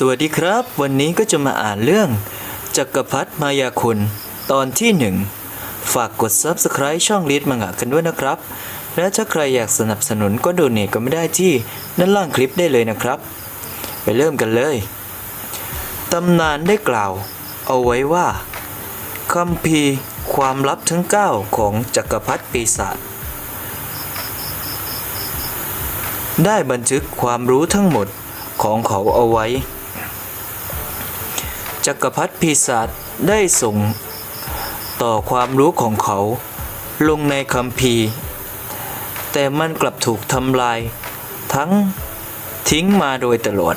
สวัสดีครับ วันนี้ก็จะมาอ่านเรื่อง จักรพรรดิมายาคุณ ตอนที่หนึ่งฝากกด Subscribe ช่องลีดมังงะกันด้วยนะครับ และถ้าใครอยากสนับสนุนก็โดเนทก็ไม่ได้ที่ด้านล่างคลิปได้เลยนะครับ ไปเริ่มกันเลยตำนานได้กล่าว เอาไว้ว่าคัมภีร์ความลับทั้ง 9 ของจักรพรรดิปีศาจได้บันทึกความรู้ทั้งหมดของเขาเอาไว้ จักรพรรดิปีศาจได้ส่ง ต่อความรู้ของเขาลงในคัมภีแต่มันกลับถูกทำลาย ทั้งทิ้งมาโดยตลอด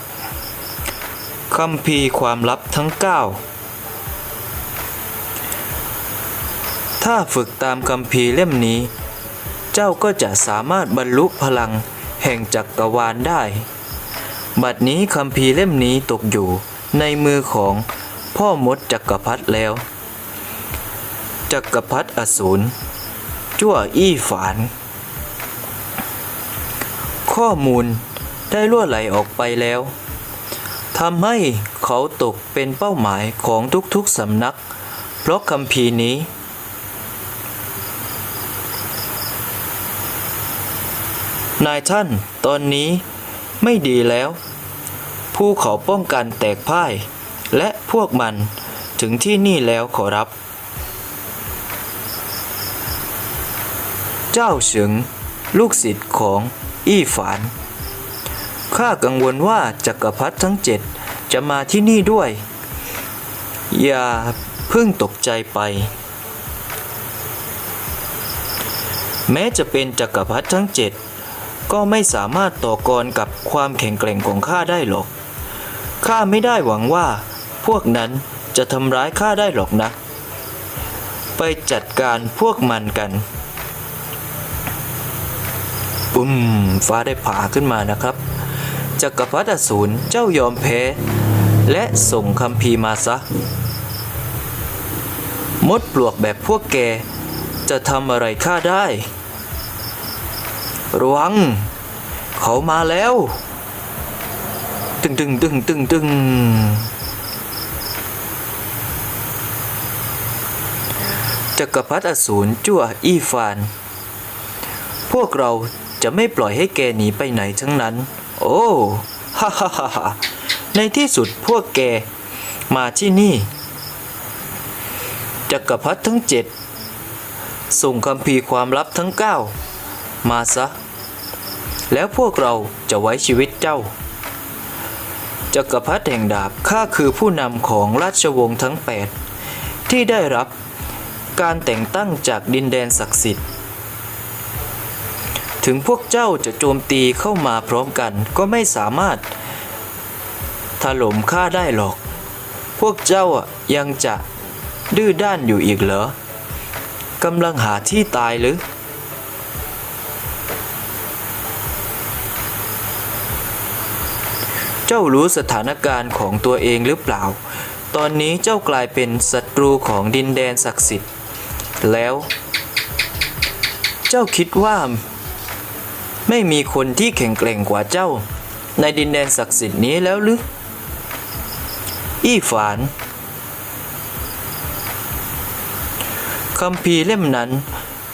คัมภีความลับทั้ง 9 ถ้าฝึกตามคัมภีเล่มนี้ เจ้าก็จะสามารถบรรลุพลังแห่งจักรวาลได้ บัดนี้คัมภีเล่มนี้ตกอยู่ในมือของ พ่อมดจักรพรรดิแล้ว จักรพรรดิอสูรจั่วอี้ฝาน ข้อมูลได้ล่วไหลออกไปแล้วทำให้เขาตกเป็นเป้าหมายของทุกๆสำนัก เพราะคัมภีนี้ นายท่านตอนนี้ไม่ดีแล้วภูเขาป้องกันแตกพ่าย และพวกมันถึงที่นี่แล้วขอรับ เจ้าเฉิงลูกศิษย์ของอี้ฝาน ข้ากังวลว่าจักรพรรดิทั้งเจ็ดจะมาที่นี่ด้วย อย่าเพิ่งตกใจไป แม้จะเป็นจักรพรรดิทั้งเจ็ดก็ไม่สามารถต่อกรกับความแข็งแกร่งของข้าได้หรอก ข้าไม่ได้หวังว่า พวกนั้นจะทำร้ายข้าได้หรอกนะ ไปจัดการพวกมันกันปุ้มฟ้าได้ผ่าขึ้นมานะครับจักรพรรดิอสูรเจ้ายอมแพ้ และส่งคำพีมาซะ มดปลวกแบบพวกแก จะทำอะไรข้าได้ ระวัง เขามาแล้ว ตึงตึงตึงตึงตึง จักรพรรดิอสูรจั่วอี้ฟาน พวกเราจะไม่ปล่อยให้แกหนีไปไหนทั้งนั้น โอ้ฮ่าฮ่าฮ่าในที่สุดพวกแกมาที่นี่ จักรพรรดิทั้งเจ็ดส่งคำพีความลับทั้งเก้ามาซะ แล้วพวกเราจะไว้ชีวิตเจ้า จักรพรรดิแห่งดาบข้าคือผู้นำของราชวงศ์ทั้ง8ที่ได้รับ การแต่งตั้งจากดินแดนศักดิ์สิทธิ์ ถึงพวกเจ้าจะโจมตีเข้ามาพร้อมกันก็ไม่สามารถ ถล่มข้าได้หรอก พวกเจ้ายังจะดื้อด้านอยู่อีกเหรอกำลังหาที่ตายหรือ เจ้ารู้สถานการณ์ของตัวเองหรือเปล่า ตอนนี้เจ้ากลายเป็นศัตรูของดินแดนศักดิ์สิทธิ์ แล้ว เจ้าคิดว่า ไม่มีคนที่แข็งแกร่งกว่าเจ้า ในดินแดนศักดิ์สิทธิ์นี้แล้วหรือ อี้ฝานคัมภีเล่มนั้น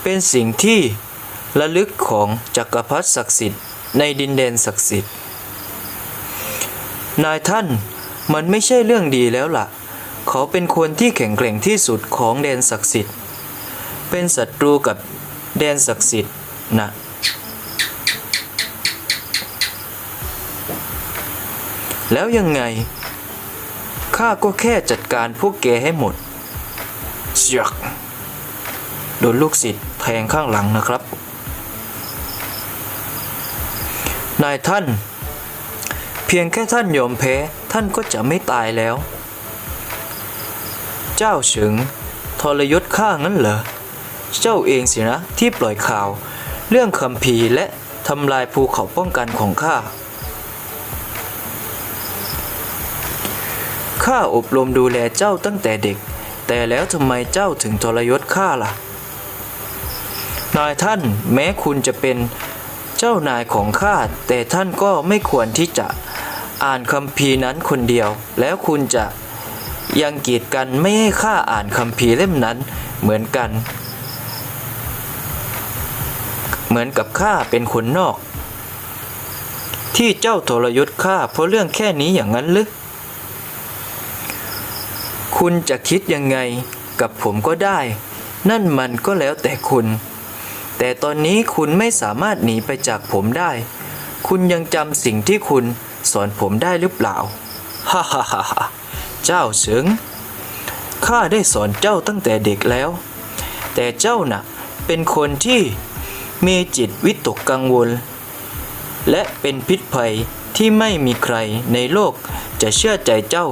เป็นสิ่งที่ระลึกของจักรพรรดิศักดิ์สิทธิ์ในดินแดนศักดิ์สิทธิ์ นายท่านมันไม่ใช่เรื่องดีแล้วล่ะ เขาเป็นคนที่แข็งแกร่งที่สุดของแดนศักดิ์สิทธิ์ เป็นศัตรูกับแดนศักดิ์สิทธิ์นะแล้วยังไง ข้าก็แค่จัดการพวกแกให้หมดเสียกโดนลูกศิษย์แทงข้างหลังนะครับ นายท่าน เพียงแค่ท่านยอมแพ้ท่านก็จะไม่ตายแล้ว เจ้าเฉิงทรยศข้างั้นเหรอ เจ้าเองสินะที่ปล่อยข่าว เรื่องคำพีและทำลายภูเขาป้องกันของข้า ข้าอบรมดูแลเจ้าตั้งแต่เด็ก แต่แล้วทำไมเจ้าถึงทรยศข้าล่ะ นายท่านแม้คุณจะเป็นเจ้านายของข้าแต่ท่านก็ไม่ควรที่จะอ่านคัมภีนั้นคนเดียว แล้วคุณจะยังกีดกันไม่ให้ข้าอ่านคัมภีเล่มนั้นเหมือนกัน เหมือนกับข้าเป็นคนนอก ที่เจ้าทรยศข้าเพราะเรื่องแค่นี้อย่างนั้นหรือคุณจะคิดยังไงกับผมก็ได้ นั่นมันก็แล้วแต่คุณ แต่ตอนนี้คุณไม่สามารถหนีไปจากผมได้ คุณยังจำสิ่งที่คุณสอนผมได้หรือเปล่าฮ่าฮ่าฮ่าฮ่าเจ้าเฉิงข้าได้สอนเจ้าตั้งแต่เด็กแล้ว แต่เจ้าน่ะเป็นคนที่ มีจิตวิตกกังวล และเป็นพิษภัยที่ไม่มีใครในโลกจะเชื่อใจเจ้า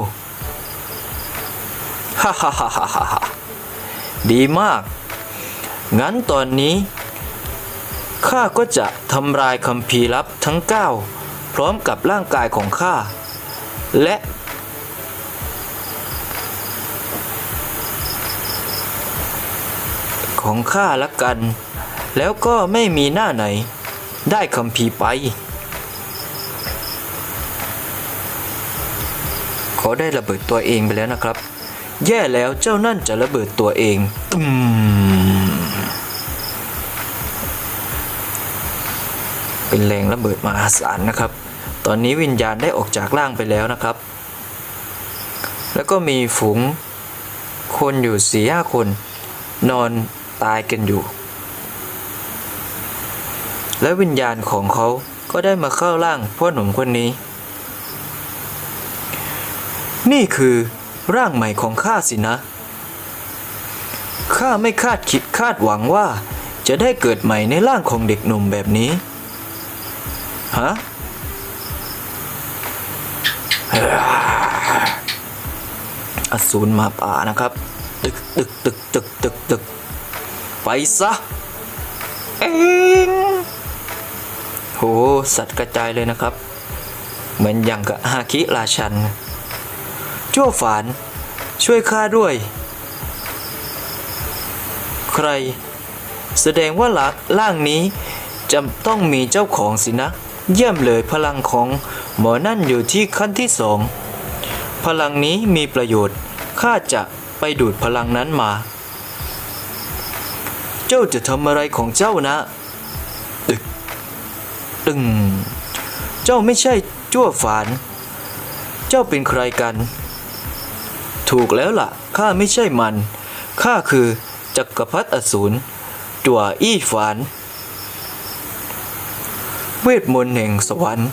ฮ่าฮ่าฮ่าฮ่าฮ่าดีมาก งั้นตอนนี้ ข้าก็จะทำลายคัมภีร์ลับทั้ง9พร้อมกับร่างกายของข้า และ ของข้าละกัน แล้วก็ไม่มีหน้าไหน ได้คัมภีไป เขาได้ระเบิดตัวเองไปแล้วนะครับ แย่แล้วเจ้านั่นจะระเบิดตัวเองตุมเป็นแรงระเบิดมหาศาลนะครับ ตอนนี้วิญญาณได้ออกจากร่างไปแล้วนะครับ แล้วก็มีฝูงคนอยู่สี่ห้าคน นอนตายกันอยู่ และวิญญาณของเขาก็ได้มาเข้าร่างพ่อหนุ่มคนนี้ นี่คือร่างใหม่ของข้าสินะ ข้าไม่คาดคิดคาดหวังว่า จะได้เกิดใหม่ในร่างของเด็กหนุ่มแบบนี้ ฮะอสูรมาป่านะครับ ตึกตึกตึกตึกตึกตึกไปซะ เอง โหสัตว์กระจายเลยนะครับ เหมือนอย่างกับฮาคิราชัน ชั่วฝาน ช่วยข้าด้วย ใคร แสดงว่าละร่างนี้จะต้องมีเจ้าของสินะ เยี่ยมเลยพลังของหมอนั่นอยู่ที่ขั้นที่สอง พลังนี้มีประโยชน์ข้าจะไปดูดพลังนั้นมา เจ้าจะทำอะไรของเจ้านะ ตึง เจ้าไม่ใช่จ้วฝาน เจ้าเป็นใครกัน ถูกแล้วล่ะ ข้าไม่ใช่มัน ข้าคือจักรพรรดิอสูรจั่วอี้ฝาน เวทมนต์แห่งสวรรค์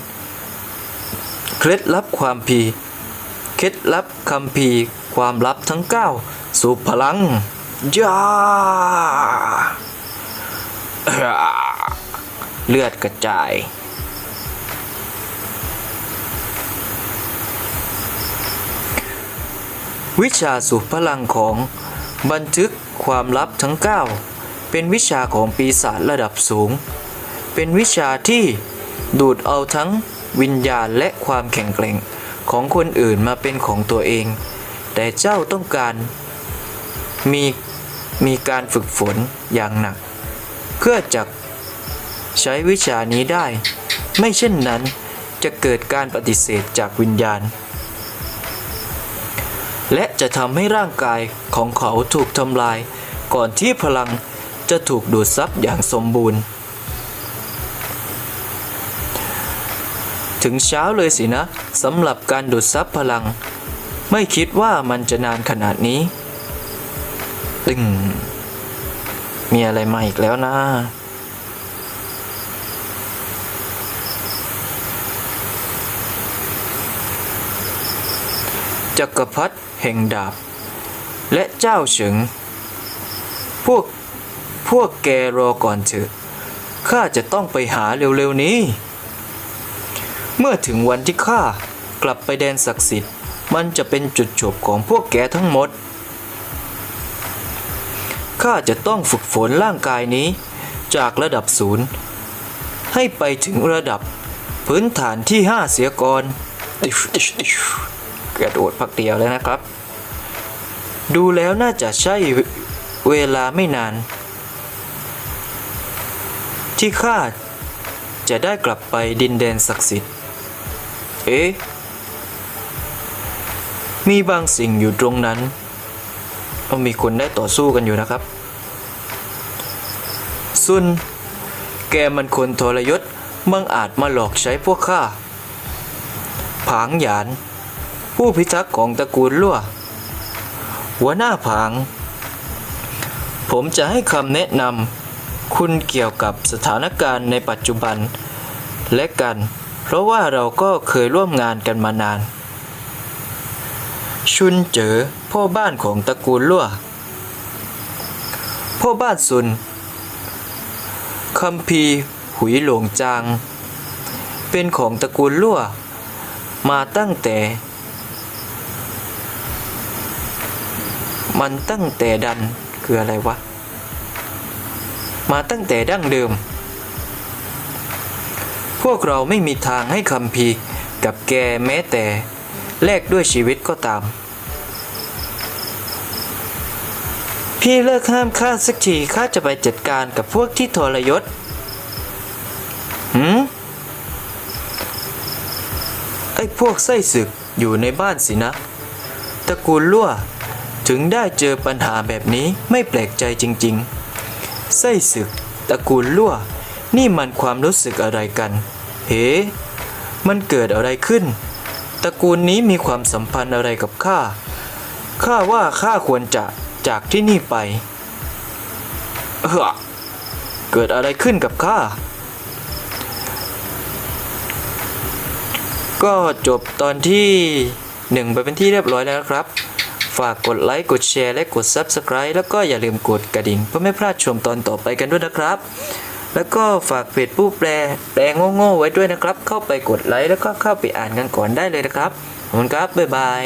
เคล็ดลับความพี เคล็ดลับคำพีความลับทั้ง9สู่พลังย่า เลือดกระจาย วิชาสู่พลังของบันทึกความลับทั้ง 9 เป็นวิชาของปีศาจระดับสูง เป็นวิชาที่ดูดเอาทั้งวิญญาณและความแข็งแกร่งของคนอื่นมาเป็นของตัวเอง แต่เจ้าต้องการมีมีการฝึกฝนอย่างหนัก เพื่อจะ ใช้วิชานี้ได้ ไม่เช่นนั้นจะเกิดการปฏิเสธจากวิญญาณ และจะทำให้ร่างกายของเขาถูกทำลาย ก่อนที่พลังจะถูกดูดซับอย่างสมบูรณ์ ถึงเช้าเลยสินะสำหรับการดูดซับพลัง ไม่คิดว่ามันจะนานขนาดนี้ตึงมีอะไรมาอีกแล้วนะ จักรพรรดิแห่งดาบ และเจ้าเฉิง พวกพวกแกรอก่อนเถอะ ข้าจะต้องไปหาเร็วๆนี้ เมื่อถึงวันที่ข้ากลับไปแดนศักดิ์สิทธิ์ มันจะเป็นจุดจบของพวกแกทั้งหมด ข้าจะต้องฝึกฝนร่างกายนี้จากระดับศูนย์ให้ไปถึงระดับพื้นฐานที่ 5 เสียก่อน กระโดดพักเดียวแล้วนะครับ ดูแล้วน่าจะใช่เวลาไม่นาน ที่ข้าจะได้กลับไปดินแดนศักดิ์สิทธิ์ เอ๊ะ มีบางสิ่งอยู่ตรงนั้นก็มีคนได้ต่อสู้กันอยู่นะครับ ซุน แกมันคนทรยศมังอาจมาหลอกใช้พวกข้า ผางหยาน ผู้พิทักษ์ของตระกูลลั่ว หัวหน้าผาง ผมจะให้คำแนะนำคุณเกี่ยวกับสถานการณ์ในปัจจุบัน และกัน เพราะว่าเราก็เคยร่วมงานกันมานาน ชุนเจอพ่อบ้านของตระกูลลั่ว พ่อบ้านซุนคัมภีหุยหลงจาง เป็นของตระกูลลั่ว มาตั้งแต่ มันตั้งแต่ดันคืออะไรวะ มาตั้งแต่ดั้งเดิม พวกเราไม่มีทางให้คัมภีกับแกแม้แต่แลกด้วยชีวิตก็ตาม พี่เลิกห้ามข้าสักทีข้าจะไปจัดการกับพวกที่ทรยศหืมไอ้พวกไส้ศึกอยู่ในบ้านสินะ ตระกูลลั่ว ถึงได้เจอปัญหาแบบนี้ไม่แปลกใจจริงๆ ไส้ศึก ตระกูลลั่ว นี่มันความรู้สึกอะไรกัน เฮ้ มันเกิดอะไรขึ้น ตระกูลนี้มีความสัมพันธ์อะไรกับข้า ข้าว่าข้าควรจะจากที่นี่ไป เออเกิดอะไรขึ้นกับข้า ก็จบตอนที่หนึ่งไปเป็นที่เรียบร้อยแล้วนะครับ ฝากกดไลค์กดแชร์และกด Subscribe แล้วก็อย่าลืมกดกระดิ่ง เพื่อไม่พลาดชมตอนต่อไปกันด้วยนะครับ แล้วก็ฝากเพจผู้แปลแปลโง่ๆไว้ด้วยนะครับ เข้าไปกดไลค์แล้วก็เข้าไปอ่านกันก่อนได้เลยนะครับขอบคุณครับบ๊ายบาย